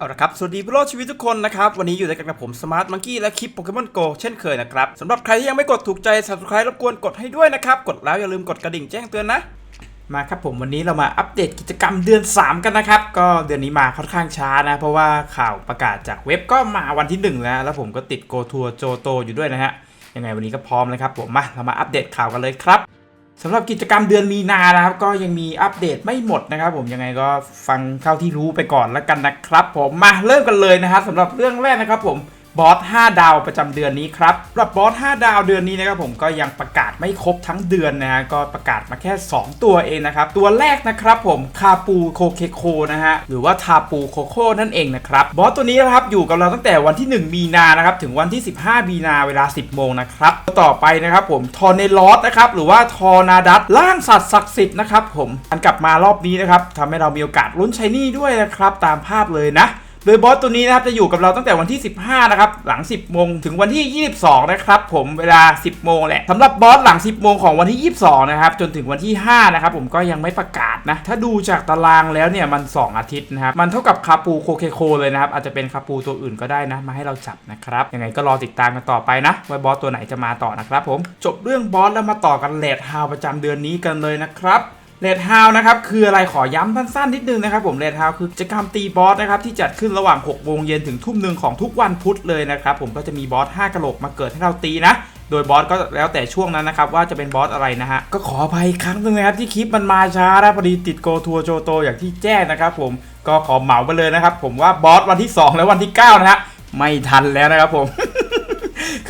เอาละครับ สวัสดีผู้รอดชีวิตทุกคนนะครับ วันนี้อยู่ในกันกับผมสมาร์ทมังกี้และคลิปโปเกมอนโกเช่นเคยนะครับสำหรับใครที่ยังไม่กดถูกใจ subscribe รบกวนกดให้ด้วยนะครับ กดแล้วอย่าลืมกดกระดิ่งแจ้งเตือนนะ มาครับผมวันนี้เรามาอัปเดตกิจกรรมเดือน 3 กันนะครับ ก็เดือนนี้มาค่อนข้างช้านะ เพราะว่าข่าวประกาศจากเว็บก็มาวันที่ 1 แล้ว แล้วผมก็ติดโกทัวร์โจโตอยู่ด้วยนะฮะยังไงวันนี้ก็พร้อมนะครับผมมาเรามาอัปเดตข่าวกันเลยครับ สำหรับกิจกรรมเดือนมีนานะครับ ก็ยังมีอัปเดตไม่หมดนะครับ ผมยังไงก็ฟังเท่าที่รู้ไปก่อนแล้วกันนะครับ ผมมาเริ่มกันเลยนะครับสำหรับเรื่องแรกนะครับผม บอส 5 ดาวประจำเดือนนี้ครับรับบอส 5 ดาวเดือนนี้นะครับผมก็ยังประกาศไม่ครบทั้งเดือนนะฮะก็ประกาศมาแค่ 2 ตัวเองนะครับ ตัวแรกนะครับผมคาปูโคเคโคนะฮะหรือว่าทาปูโคโคนั่นเองนะครับบอสตัวนี้นะครับอยู่กับเราตั้งแต่วันที่ 1 มีนานะครับถึงวันที่ 15 มีนาเวลา 10 โมงนะครับต่อไปนะครับผมทอร์เนลอสนะครับหรือว่าทอร์นาดัสล่างสัตว์ศักดิ์สิทธิ์นะครับผมอันกลับมารอบนี้นะครับทำให้เรามีโอกาสลุ้นชัยนี่ด้วยนะครับตามภาพเลยนะ โดยบอสตัวนี้นะครับจะอยู่กับเราตั้งแต่วันที่ 15 นะครับ หลัง 10 โมงถึงวันที่ 22 นะครับผมเวลา 10 โมงแหละสำหรับบอสหลัง 10 โมงของวันที่ 22 นะครับ จนถึงวันที่ 5 นะครับ ผมก็ยังไม่ประกาศนะ ถ้าดูจากตารางแล้วเนี่ย มัน 2 อาทิตย์นะครับ มันเท่ากับคาปูโคเคโคเลยนะครับ อาจจะเป็นคาปูตัวอื่นก็ได้นะ มาให้เราจับนะครับ ยังไงก็รอติดตามกันต่อไปนะว่าบอสตัวไหนจะมาต่อนะครับผมจบเรื่องบอสแล้วมาต่อกันเลดฮาวประจำเดือนนี้กันเลยนะครับ เลดฮาวนะครับคืออะไรขอย้ำสั้นๆนิดนึงนะครับผมเลดฮาวคือกิจกรรมตีบอสนะครับที่จัดขึ้นระหว่าง6โมงเย็นถึงทุ่มหนึ่งของทุกวันพุธเลยนะครับผมก็จะมีบอส5กะโหลกมาเกิดให้เราตีนะโดยบอสก็แล้วแต่ช่วงนั้นนะครับว่าจะเป็นบอสอะไรนะฮะก็ขออภัยอีกครั้งหนึงนะครับที่คลิปมันมาช้านะพอดีติดโกทัวร์โจโตอย่างที่แจ้งนะครับผมก็ขอเหมาไปเลยนะครับผมว่าบอสวันที่ 2 และวันที่9นะฮะไม่ทันแล้วนะครับผม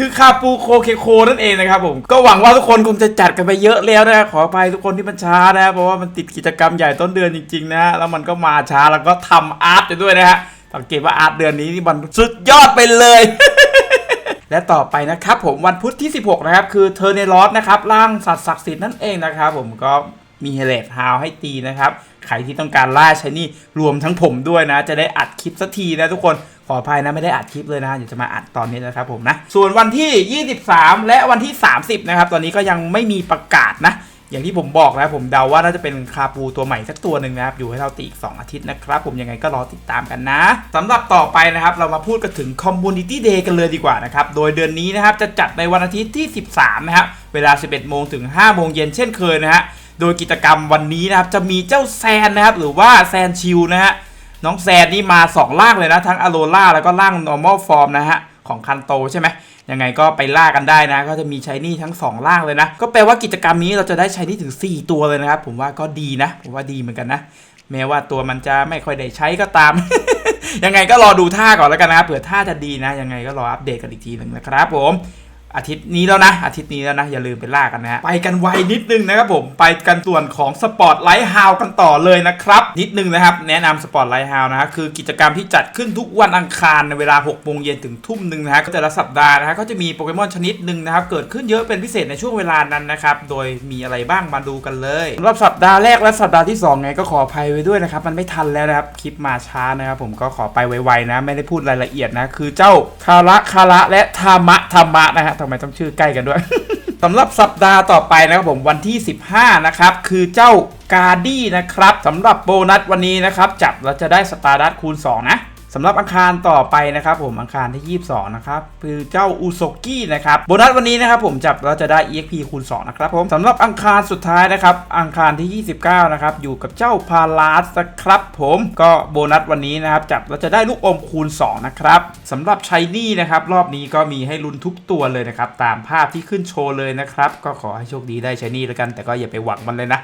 คือคาปูโคเคโคนั่นเองนะครับผมก็หวังว่าทุกคนคงจะจัดกันไปเยอะแล้วนะขออภัยทุกคนที่มันช้านะเพราะว่ามันติดกิจกรรมใหญ่ต้นเดือนจริงๆนะแล้วมันก็มาช้าแล้วก็ทำอาร์ตไปด้วยนะฮะสังเกตว่าอาร์ตเดือนนี้นี่มันสุดยอดไปเลยและต่อไปนะครับผมวันพุธที่ 16 นะครับ คือเทอร์เนลอสนะครับร่างสัตว์ศักดิ์สิทธิ์นั่นเองนะครับผมก็มีเฮเลตฮาวให้ตีนะครับ ใครที่ต้องการล่าชนี่รวมทั้งผมด้วยนะ จะได้อัดคลิปสักทีนะทุกคน ออภัยนะไม่ได้อัดคลิปเลยนะเดี๋ยวจะมาอัดตอนนี้นะครับผมนะ ส่วนวันที่ 23 และวันที่ 30 นะครับ ตอนนี้ก็ยังไม่มีประกาศนะอย่างที่ผมบอกนะผมเดาว่าน่าจะเป็นคาปูตัวใหม่สักตัวหนึ่งนะครับ อยู่ให้เราตีอีก 2 อาทิตย์นะครับ ผมยังไงก็รอติดตามกันนะสำหรับต่อไปนะครับ เรามาพูดกันถึง Community Day กันเลยดีกว่านะครับ โดยเดือนนี้นะครับ จะจัดในวันอาทิตย์ที่ 13 นะครับ เวลา 11 โมงถึง 5 โมงเย็นเช่นเคยนะฮะโดยกิจกรรมวันนี้นะครับจะมีเจ้าแซนนะครับหรือว่าแซนชิลนะฮะ น้องแซนนี่มา 2 ล่างเลยนะ ทั้งอโ o ล่าแล้วก็ล่าง normal form นะฮะ ของคันโตใช่ไหมยังไงก็ไปล่ากันได้นะ ก็จะมีใช้นี่ทั้ง 2 ล่างเลยนะ ก็แปลว่ากิจกรรมนี้เราจะได้ใช้นี่ถึง 4 ตัวเลยนะครับ ผมว่าก็ดีนะ ผมว่าดีเหมือนกันนะ แม้ว่าตัวมันจะไม่ค่อยได้ใช้ก็ตาม ยังไงก็รอดูท่าก่อนแล้วกันนะครับเผื่อท่าจะดีนะ ยังไงก็รออัปเดตกันอีกทีหนึ่งนะครับผม อาทิตย์นี้แล้วนะ อาทิตย์นี้แล้วนะ อย่าลืมไปล่ากันนะฮะไปกันไวนิดนึงนะครับผมไปกันส่วนของสปอร์ตไลท์ฮาวกันต่อเลยนะครับ นิดนึงนะครับ แนะนำสปอร์ตไลท์ฮาวนะฮะคือกิจกรรมที่จัดขึ้นทุกวันอังคารในเวลา6โมงเย็นถึงทุ่มหนึ่งนะฮะก็แต่ละสัปดาห์นะฮะก็จะมีโปเกมอนชนิดหนึ่งนะครับ เกิดขึ้นเยอะเป็นพิเศษในช่วงเวลานั้นนะครับ โดยมีอะไรบ้างมาดูกันเลยสำหรับสัปดาห์แรกและสัปดาห์ที่สองไงก็ขออภัยไว้ด้วยนะครับมันไม่ทันแล้วนะครับคลิปมาช้านะครับผมก็ขอไปไวๆนะ ไม่ได้พูดรายละเอียดนะคือเจ้าคาระคาระและธามะธามะนะฮะทำไมต้องชื่อใกล้กันด้วย สำหรับสัปดาห์ต่อไปนะครับผมวันที่ 15 นะครับ คือเจ้ากาดี้นะครับสำหรับโบนัสวันนี้นะครับ จับเราจะได้สตาร์ดัตคูณ 2 นะ สำหรับอังคารต่อไปนะครับผมอังคารที่ 22 นะครับคือเจ้าอุซกี้นะครับโบนัสวันนี้นะครับผมจับเราจะได้ EXP คูณ2นะครับผมสำหรับอังคารสุดท้ายนะครับอังคารที่ 29 นะครับอยู่กับเจ้าพาลาสครับผมก็โบนัสวันนี้นะครับจับเราจะได้ลูกอมคูณ2นะครับสำหรับชัยนี่นะครับรอบนี้ก็มีให้ลุ้นทุกตัวเลยนะครับตามภาพที่ขึ้นโชว์เลยนะครับก็ขอให้โชคดีได้ชัยนี่แล้วกัน แต่ก็อย่าไปหวังมันเลยนะ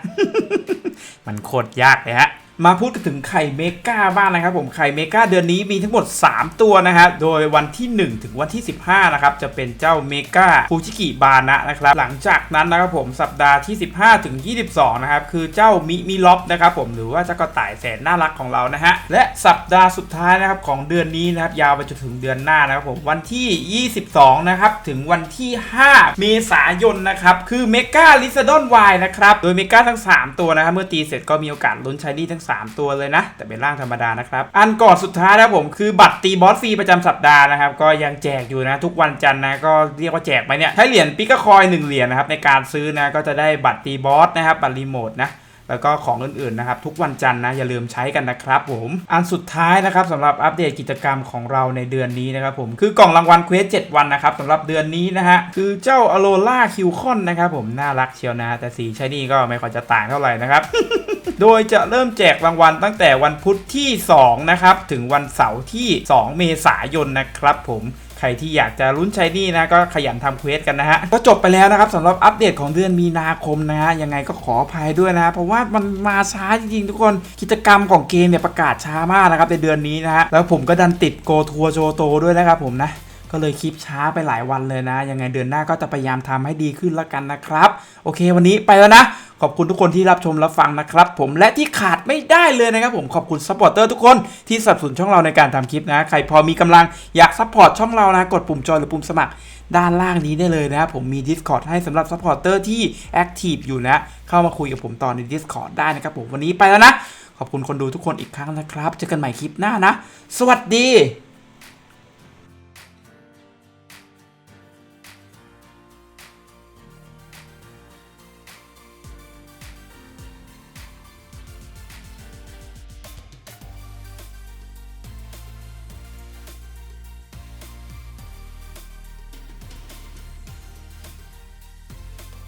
มันโคตรยากเลยฮะ มาพูดถึงไข่เมกาบ้างนะครับผมไข่เมกาเดือนนี้มีทั้งหมด 3 ตัวนะฮะโดยวันที่ 1 ถึงวันที่ 15นะครับจะเป็นเจ้าเมกาฟูจิกิบานะนะครับหลังจากนั้นนะครับผมสัปดาห์ที่ 15 ถึง 22นะครับคือเจ้ามิมิล็อบนะครับผมหรือว่าเจ้ากระต่ายแสนน่ารักของเรานะฮะและสัปดาห์สุดท้ายนะครับของเดือนนี้นะครับยาวไปจนถึงเดือนหน้านะครับผมวันที่ 22นะครับถึงวันที่ 5 เมษายนนะครับคือเมกาลิซาดอนวนะครับโดยเมกาทั้ง 3 ตัวนะครับเมื่อตีเสร็จก็มีโอกาสลุ้นใช้นี่ทั้ง3 ตัวเลยนะ แต่เป็นร่างธรรมดานะครับ อันก่อนสุดท้ายนะผมคือบัตรตีบอสฟรีประจำสัปดาห์นะครับ ก็ยังแจกอยู่นะทุกวันจันทร์นะก็เรียกว่าแจกไปเนี่ยใช้เหรียญปิกาคอย1เหรียญนะครับในการซื้อนะก็จะได้บัตรตีบอสนะครับบัตรรีโมทนะแล้วก็ของอื่นๆนะครับทุกวันจันทร์นะอย่าลืมใช้กันนะครับผมอันสุดท้ายนะครับสำหรับอัปเดตกิจกรรมของเราในเดือนนี้นะครับผมคือกล่องรางวัลเควส7วันนะครับสำหรับเดือนนี้นะฮะคือเจ้าอโลล่าคิวคอนนะครับผมน่ารักเชียวนะ แต่สีใช้นี่ก็ไม่ค่อยจะต่างเท่าไหร่นะครับ โดยจะเริ่มแจกรางวัลตั้งแต่วันพุธที่ 2 นะครับ ถึงวันเสาร์ที่ 2 เมษายนนะครับผมใครที่อยากจะลุ้นใช้หนี่นะก็ขยันทำเควสกันนะฮะ ก็จบไปแล้วนะครับสำหรับอัปเดตของเดือนมีนาคมนะฮะ ยังไงก็ขออภัยด้วยนะ เพราะว่ามันมาช้าจริงๆทุกคนกิจกรรมของเกมเนี่ยประกาศช้ามากนะครับในเดือนนี้นะฮะ แล้วผมก็ดันติดโกทัวร์โจโตด้วยนะครับผมนะก็เลยคลิปช้าไปหลายวันเลยนะ ยังไงเดือนหน้าก็จะพยายามทำให้ดีขึ้นแล้วกันนะครับ โอเควันนี้ไปแล้วนะ ขอบคุณทุกคนที่รับชมรับฟังนะครับผมและที่ขาดไม่ได้เลยนะครับผมขอบคุณซัพพอร์เตอร์ทุกคนที่สนับสนุนช่องเราในการทำคลิปนะใครพอมีกำลังอยากซัพพอร์ตช่องเรานะกดปุ่มจอยหรือปุ่มสมัครด้านล่างนี้ได้เลยนะครับผมมี Discord ให้สำหรับซัพพอร์เตอร์ที่แอคทีฟอยู่นะ เข้ามาคุยกับผมต่อใน Discord ได้นะครับผมวันนี้ไปแล้วนะ ขอบคุณคนดูทุกคนอีกครั้งนะครับ เจอกันใหม่คลิปหน้านะ สวัสดี